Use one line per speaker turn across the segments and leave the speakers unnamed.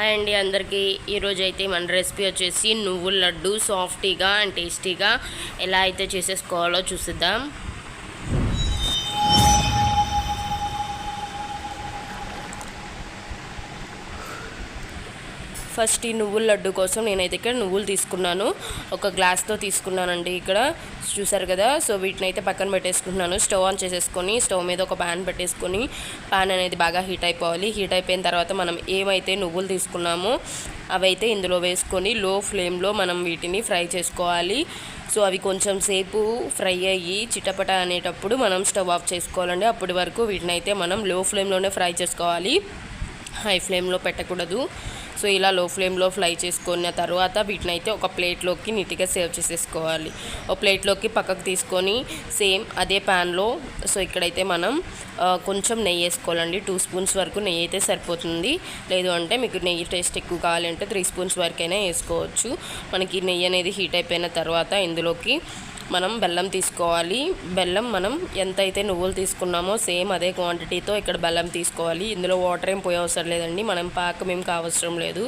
Hi అండి అందరికీ. ఈరోజు అయితే మన రెసిపీ వచ్చేసి నువ్వుల లడ్డు సాఫ్టీగా అండ్ టేస్టీగా ఎలా అయితే చేసేసుకోవాలో చూసిద్దాం. ఫస్ట్ ఈ నువ్వుల లడ్డు కోసం నేనైతే ఇక్కడ నువ్వులు తీసుకున్నాను. ఒక గ్లాస్తో తీసుకున్నానండి ఇక్కడ. చూసారు కదా? సో వీటిని అయితే పక్కన పెట్టేసుకుంటున్నాను. స్టవ్ ఆన్ చేసేసుకొని స్టవ్ మీద ఒక ప్యాన్ పెట్టేసుకొని ప్యాన్ అనేది బాగా హీట్ అయిపోవాలి. హీట్ అయిపోయిన తర్వాత మనం ఏమైతే నువ్వులు తీసుకున్నామో అవైతే ఇందులో వేసుకొని లో ఫ్లేమ్లో మనం వీటిని ఫ్రై చేసుకోవాలి. సో అవి కొంచెం సేపు ఫ్రై అయ్యి చిటపట అనేటప్పుడు మనం స్టవ్ ఆఫ్ చేసుకోవాలండి. అప్పటి వరకు వీటిని అయితే మనం లో ఫ్లేమ్లోనే ఫ్రై చేసుకోవాలి. హై ఫ్లేమ్లో పెట్టకూడదు. సో ఇలా లో ఫ్లేమ్లో ఫ్రై చేసుకున్న తర్వాత వీటిని అయితే ఒక ప్లేట్లోకి నీట్గా సేవ్ చేసేసుకోవాలి. ఒక ప్లేట్లోకి పక్కకు తీసుకొని సేమ్ అదే ప్యాన్లో సో ఇక్కడైతే మనం కొంచెం నెయ్యి వేసుకోవాలండి. టూ స్పూన్స్ వరకు నెయ్యి అయితే సరిపోతుంది. లేదు అంటే మీకు నెయ్యి టేస్ట్ ఎక్కువ కావాలంటే త్రీ స్పూన్స్ వరకైనా వేసుకోవచ్చు. మనకి నెయ్యి అనేది హీట్ అయిపోయిన తర్వాత ఇందులోకి మనం బెల్లం తీసుకోవాలి. బెల్లం మనం ఎంత అయితే నువ్వులు తీసుకున్నామో సేమ్ అదే క్వాంటిటీతో ఇక్కడ బెల్లం తీసుకోవాలి. ఇందులో వాటర్ ఏం పోయే అవసరం లేదండి. మనం పాకం ఏం కావసరం లేదు.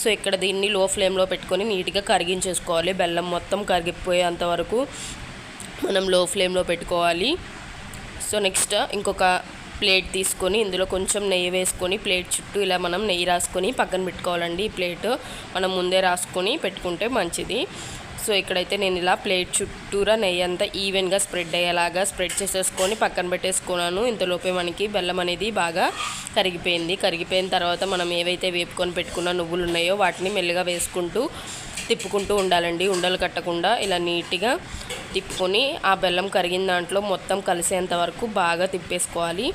సో ఇక్కడ దీన్ని లో ఫ్లేమ్లో పెట్టుకొని నీట్గా కరిగించేసుకోవాలి. బెల్లం మొత్తం కరిగిపోయేంత వరకు మనం లో ఫ్లేమ్లో పెట్టుకోవాలి. సో నెక్స్ట్ ఇంకొక ప్లేట్ తీసుకొని ఇందులో కొంచెం నెయ్యి వేసుకొని ప్లేట్ చుట్టూ ఇలా మనం నెయ్యి రాసుకొని పక్కన పెట్టుకోవాలండి ఈ ప్లేట్. మనం ముందే రాసుకొని పెట్టుకుంటే మంచిది. సో ఇక్కడైతే నేను ఇలా ప్లేట్ చుట్టూరా నెయ్యి అంతా ఈవెన్గా స్ప్రెడ్ అయ్యేలాగా స్ప్రెడ్ చేసేసుకొని పక్కన పెట్టేసుకున్నాను. ఇంతలోపే మనకి బెల్లం అనేది బాగా కరిగిపోయింది. కరిగిపోయిన తర్వాత మనం ఏవైతే వేపుకొని పెట్టుకున్న నువ్వులు ఉన్నాయో వాటిని మెల్లగా వేసుకుంటూ తిప్పుకుంటూ ఉండాలండి. ఉండలు కట్టకుండా ఇలా నీట్గా తిప్పుకొని ఆ బెల్లం కరిగిన దాంట్లో మొత్తం కలిసేంత వరకు బాగా తిప్పేసుకోవాలి.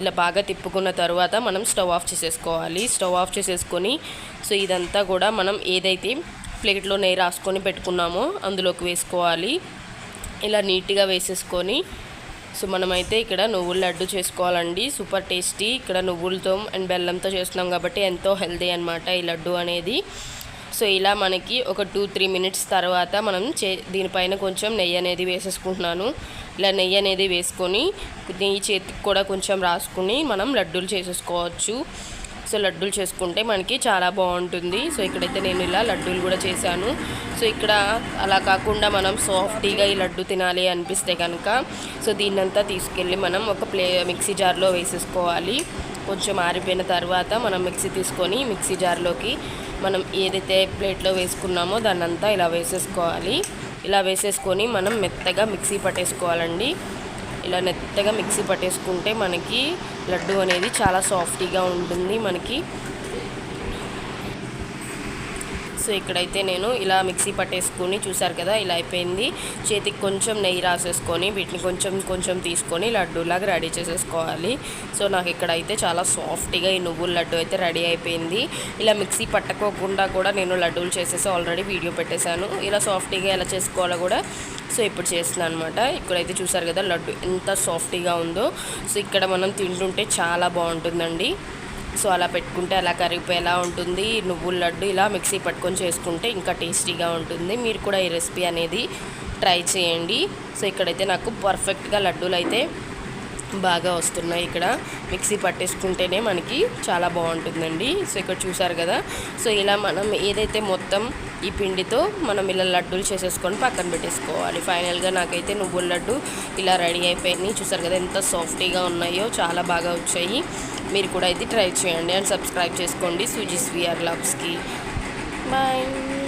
ఇలా బాగా తిప్పుకున్న తర్వాత మనం స్టవ్ ఆఫ్ చేసేసుకోవాలి. స్టవ్ ఆఫ్ చేసేసుకొని సో ఇదంతా కూడా మనం ఏదైతే ప్లేట్లో నెయ్యి రాసుకొని పెట్టుకున్నామో అందులోకి వేసుకోవాలి. ఇలా నీట్గా వేసేసుకొని సో మనమైతే ఇక్కడ నువ్వుల లడ్డు చేసుకోవాలండి. Super tasty. ఇక్కడ నువ్వులతో అండ్ బెల్లంతో చేస్తున్నాం కాబట్టి ఎంతో హెల్దీ అనమాట ఈ లడ్డు అనేది. సో ఇలా మనకి ఒక టూ త్రీ మినిట్స్ తర్వాత మనం చే దీనిపైన కొంచెం నెయ్యి అనేది వేసేసుకుంటున్నాను. ఇలా నెయ్యి అనేది వేసుకొని నెయ్యి చేతికి కూడా కొంచెం రాసుకుని మనం లడ్డూలు చేసేసుకోవచ్చు. సో లడ్డూలు చేసుకుంటే మనకి చాలా బాగుంటుంది. సో ఇక్కడైతే నేను ఇలా లడ్డూలు కూడా చేశాను. సో ఇక్కడ అలా కాకుండా మనం సాఫ్టీగా ఈ లడ్డు తినాలి అనిపిస్తే కనుక సో దీన్నంతా తీసుకెళ్ళి మనం ఒక ప్లే మిక్సీ జార్లో వేసేసుకోవాలి. కొంచెం ఆరిపోయిన తర్వాత మనం మిక్సీ తీసుకొని మిక్సీ జార్లోకి మనం ఏదైతే ప్లేట్లో వేసుకున్నామో దాన్నంతా ఇలా వేసేసుకోవాలి. ఇలా వేసేసుకొని మనం మెత్తగా మిక్సీ పట్టేసుకోవాలండి. ఇలా మెత్తగా మిక్సీ పట్టేసుకుంటే మనకి లడ్డు అనేది చాలా సాఫ్టీగా ఉంటుంది. మనకి సో ఇక్కడైతే నేను ఇలా మిక్సీ పట్టేసుకొని చూసారు కదా ఇలా అయిపోయింది. చేతికి కొంచెం నెయ్యి రాసేసుకొని వీటిని కొంచెం కొంచెం తీసుకొని లడ్డూలాగా రెడీ చేసేసుకోవాలి. సో నాకు ఇక్కడైతే చాలా సాఫ్ట్గా ఈ నువ్వుల లడ్డు అయితే రెడీ అయిపోయింది. ఇలా మిక్సీ పట్టకోకుండా కూడా నేను లడ్డూలు చేసేసి ఆల్రెడీ వీడియో పెట్టేశాను. ఇలా సాఫ్ట్గా ఎలా చేసుకోవాలో కూడా సో ఇప్పుడు చేస్తున్నాను అనమాట ఇక్కడైతే చూసారు కదా లడ్డు ఎంత సాఫ్టీగా ఉందో. సో ఇక్కడ మనం తింటుంటే చాలా బాగుంటుందండి. సో అలా పెట్టుకుంటే అలా కరిగిపోయేలా ఉంటుంది. నువ్వుల లడ్డు ఇలా మిక్సీ పట్టుకొని చేసుకుంటే ఇంకా టేస్టీగా ఉంటుంది. మీరు కూడా ఈ రెసిపీ అనేది ట్రై చేయండి. సో ఇక్కడైతే నాకు పర్ఫెక్ట్గా లడ్డూలు అయితే బాగా వస్తున్నాయి ఇక్కడ. మిక్సీ పట్టేసుకుంటేనే మనకి చాలా బాగుంటుందండి. సో ఇక్కడ చూసారు కదా. సో ఇలా మనం ఏదైతే మొత్తం ఈ పిండితో మనం ఇలా లడ్డూలు చేసేసుకొని పక్కన పెట్టేసుకోవాలి. ఫైనల్గా నాకైతే నువ్వుల లడ్డు ఇలా రెడీ అయిపోయినాయి చూసారు కదా ఎంత సాఫ్టీగా ఉన్నాయో చాలా బాగా వచ్చాయి. మీరు కూడా అయితే ట్రై చేయండి అండ్ సబ్స్క్రైబ్ చేసుకోండి. సుజీ విఆర్ లవ్స్కి. బాయ్.